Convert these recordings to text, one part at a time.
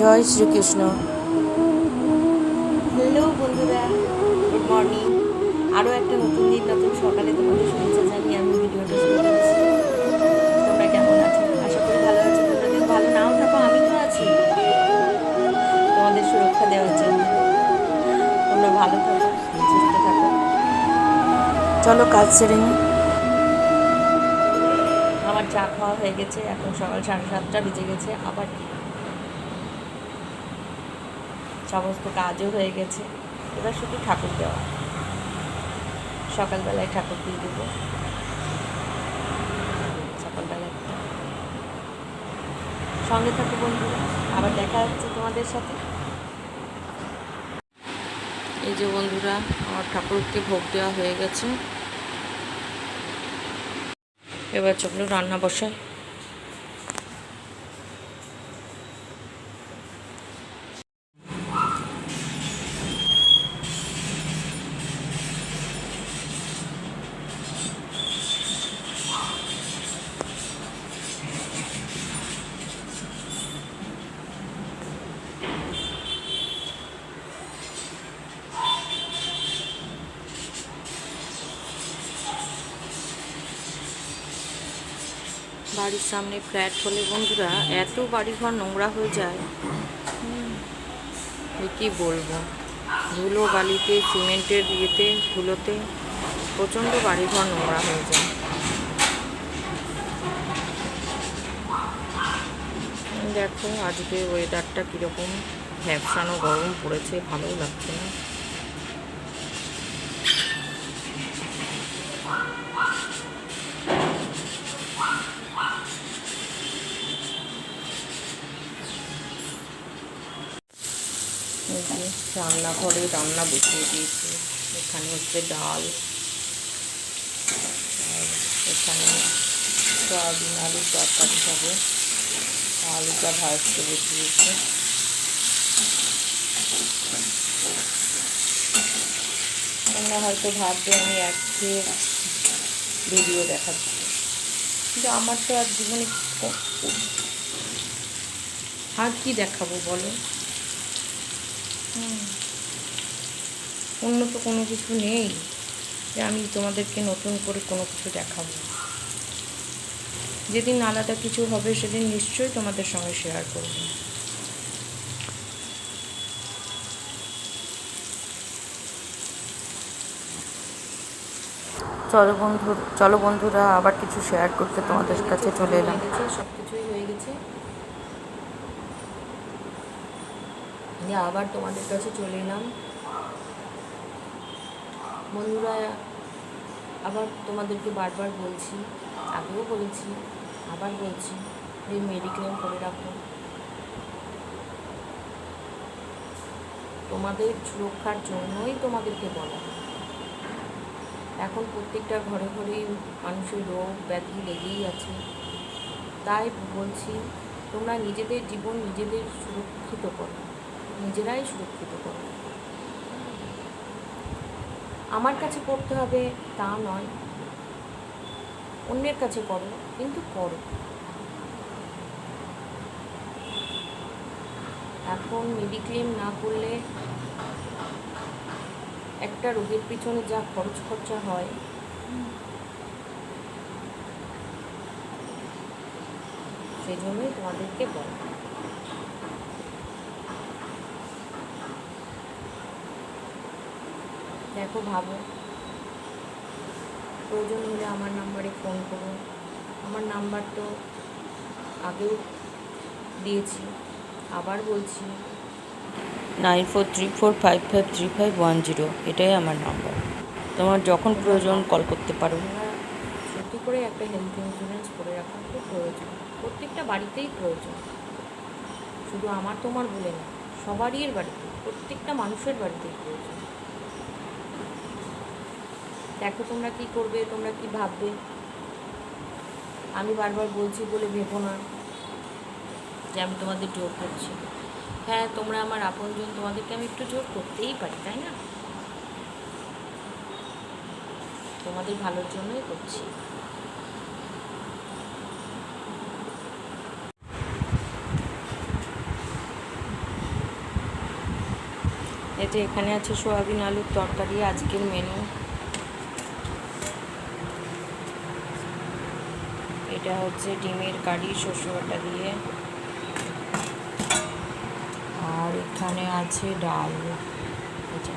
জয় Shrikrishna. Hello বন্ধুরা good morning. আরও একটা নতুন দিন নতুন সকালে তোমাদের শুভেচ্ছা জানিয়ে আমি ভিডিওটা শুরু করছি। তোমরা কেমন আছো? আশা করি ভালো আছো। তোমরা যদি ভালো নাও থাকো আমি তো আছি। তোমাদের সুরক্ষা দেওয়ার জন্য। তোমরা ভালো থাকো সুস্থ থাকো। চলো কাজ সেরে নি। আমার চা খাওয়া হয়ে গেছে, এখন সকাল সাড়ে সাতটা বেজে গেছে, আবার কি সমস্ত কাজও হয়ে গেছে। এবার শুধু ঠাকুর দেওয়া। সকালবেলায় ঠাকুর দিয়ে দেবো। সকালবেলায়। সঙ্গে থাকো বন্ধুরা, আবার দেখা হচ্ছে তোমাদের সাথে। এই যে বন্ধুরা, আমার ঠাকুরকে ভোগ দেওয়া হয়ে গেছে। এবার চলো রান্না বসাই। বাড়ির সামনে ফ্ল্যাট হলে বন্ধুরা, এত বাড়িঘর নোংরা হয়ে যায়। কি বলব? ধুলো বালিতে, সিমেন্টের ইয়েতে, ধুলোতে প্রচণ্ড বাড়িঘর নোংরা হয়ে যায়। দেখো আজকে ওয়েদারটা কীরকম? ভ্যাপসানো গরম পড়েছে ভালো লাগছে না এই যে রান্নাঘরে রান্না বসিয়ে দিয়েছি। এখানে হচ্ছে ডাল এখানে সয়াবিন, আলুর তরকারি হবে। আলুটা ভাজতে বসিয়েছি। তোমরা হয়তো ভাববে আমি একঘেয়ে ভিডিও দেখাচ্ছি। কিন্তু আমার তো আর জীবনে আর কি দেখাবো বলো। অন্য তো কোনো কিছু নেই যে আমি তোমাদেরকে নতুন করে কোনো কিছু দেখাবো। যেদিন আলাদা কিছু হবে সেদিন নিশ্চয়ই তোমাদের সঙ্গে শেয়ার করব। চলো বন্ধু চলো বন্ধুরা আবার কিছু শেয়ার করতে তোমাদের কাছে চলে এলাম। সব কিছুই হয়ে গেছে। দিয়ে আবার তোমাদের কাছে চলে এলাম। বন্ধুরা, আবার তোমাদেরকে বারবার বলছি, আগেও বলেছি, আবার বলছি, যে মেডিক্লেম করে রাখো। তোমাদের সুরক্ষার জন্যই তোমাদেরকে বলা। এখন প্রত্যেকটা ঘরে ঘরেই মানুষের রোগ ব্যাধি লেগেই আছে। তাই বলছি, তোমরা নিজেদের জীবন নিজেদের সুরক্ষিত করো। নিজেরাই সুরক্ষিত করো আমার কাছে করতে হবে তা নয়, অন্যের কাছে করো, কিন্তু করো। এখন মেডিক্লেম না করলে একটা রোগের পিছনে যা খরচ খরচা হয় সেই জন্যই তোমাদেরকে বলা। দেখো ভাবো। প্রয়োজন হলে আমার নাম্বারে ফোন করো। আমার নাম্বার তো আগেও দিয়েছি আবার বলছি। Nine four three four five five three five one zero এটাই আমার নাম্বার। তোমার যখন প্রয়োজন কল করতে পারো। সত্যি করে একটা হেলথ ইন্স্যুরেন্স করে রাখা খুব প্রয়োজন। প্রত্যেকটা বাড়িতেই প্রয়োজন। শুধু আমার তোমার বলে না সবারই বাড়িতে প্রত্যেকটা মানুষের বাড়িতেই প্রয়োজন। দেখো তোমরা কি করবে, তোমরা কি ভাববে? আমি বারবার বলছি বলে ভেবো না যে আমি তোমাদের জোর করছি। হ্যাঁ তোমরা আমার আপনজন, তোমাদেরকে আমি একটু জোর করতেই পারি, তাই না? তোমাদের ভালোর জন্যই করছি। এতে এখানে আছে সোয়াবিন আলুর তরকারি, আজকের মেনু এটা হচ্ছে ডিমের কারি শস্য বাটা দিয়ে। আর এখানে আছে ডাল। যে।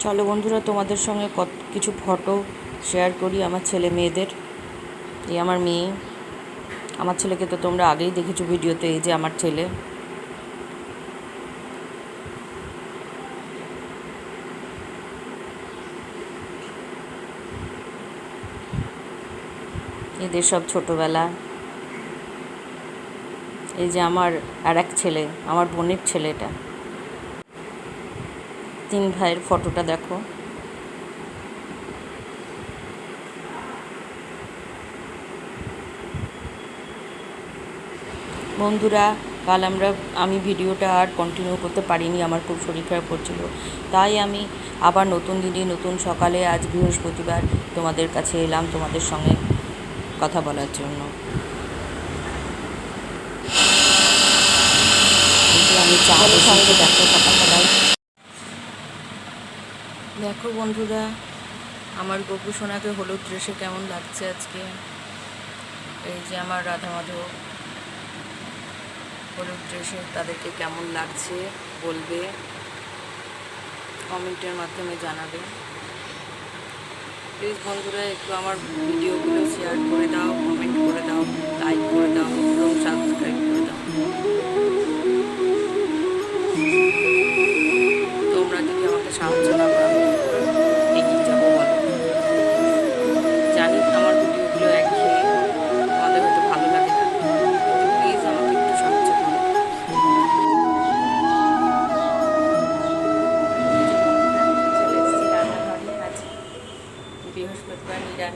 চলো বন্ধুরা, তোমাদের সঙ্গে কত কিছু ফটো শেয়ার করি, আমার ছেলে মেয়েদের। এই আমার মেয়ে। আমার ছেলেকে তো তোমরা আগেই দেখেছ ভিডিওতে, এই যে আমার ছেলে। এদের সব ছোটোবেলা। এই যে আমার আর এক ছেলে, আমার বোনের ছেলেটা তিন ভাইয়ের ফটোটা দেখো। বন্ধুরা কাল আমরা আমি ভিডিওটা আর কন্টিনিউ করতে পারিনি আমার খুব শরীর খারাপ করছিল। তাই আমি আবার নতুন দিনে নতুন সকালে আজ বৃহস্পতিবার তোমাদের কাছে এলাম তোমাদের সঙ্গে কথা বলার জন্য। আমি সঙ্গে দেখো সকালবেলায় দেখো বন্ধুরা আমার গপু সোনাকে হলুদ ড্রেসে কেমন লাগছে আজকে? এই যে আমার রাধা মাধব হলুদ ড্রেসে তাদেরকে কেমন লাগছে বলবে, কমেন্টের মাধ্যমে জানাবে। প্লিজ বন্ধুরা, একটু আমার ভিডিওগুলো শেয়ার করে দাও কমেন্ট করে দাও লাইক করে দাও, এবং সাবস্ক্রাইব করে দাও। তোমরা যদি আমাকে সাহায্য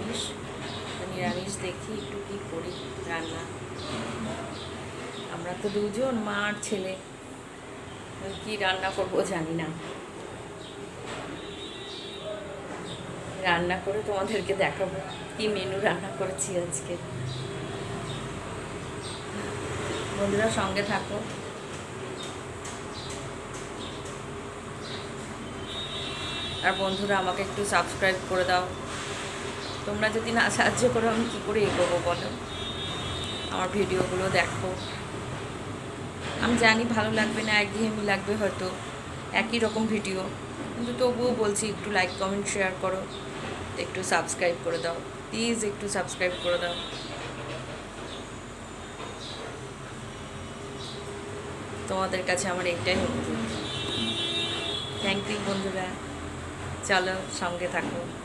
নিরামিষ নিরামিষ, দেখি একটু কী করি, রান্না। আমরা তো দুজন, মা আর ছেলে। কি রান্না করব জানি না। রান্না করে তোমাদেরকে দেখাবো, কি মেনু রান্না করেছি আজকে। বন্ধুরা, সঙ্গে থাকো। আর বন্ধুরা, আমাকে একটু সাবস্ক্রাইব করে দাও। তোমরা যদি না সাহায্য করো, আমি কী করে এগোবো বলো? আমার ভিডিওগুলো দেখো। আমি জানি ভালো লাগবে না, একঘেয়েমি লাগবে হয়তো। একই রকম ভিডিও। কিন্তু তবুও বলছি, একটু লাইক কমেন্ট শেয়ার করো। একটু সাবস্ক্রাইব করে দাও। প্লিজ একটু সাবস্ক্রাইব করে দাও। তোমাদের কাছে আমার এইটাই থ্যাংক ইউ বন্ধুরা। চলো সঙ্গে থাকো।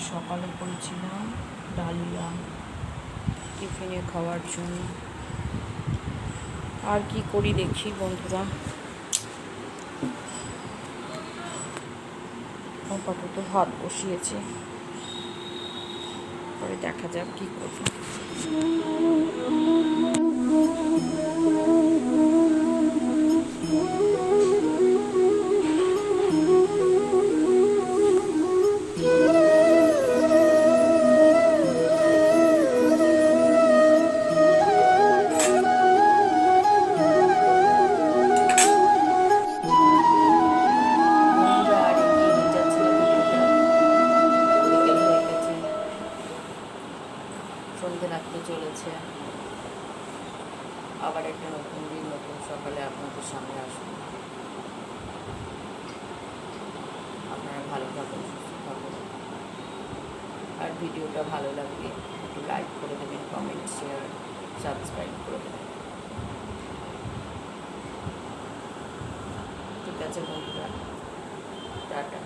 সকালে করেছিলাম ডালিয়া, টিফিনে খাওয়ার জন্য। আর কি করি দেখি বন্ধুরা। আপাতত ভাত বসিয়েছে। পরে দেখা যাক কি করি। সুস্থ থাকুন আর ভিডিওটা ভালো লাগলে একটু লাইক করে দেবেন কমেন্ট শেয়ার সাবস্ক্রাইব করে দেবেন। ঠিক আছে বন্ধুরা, টাটা।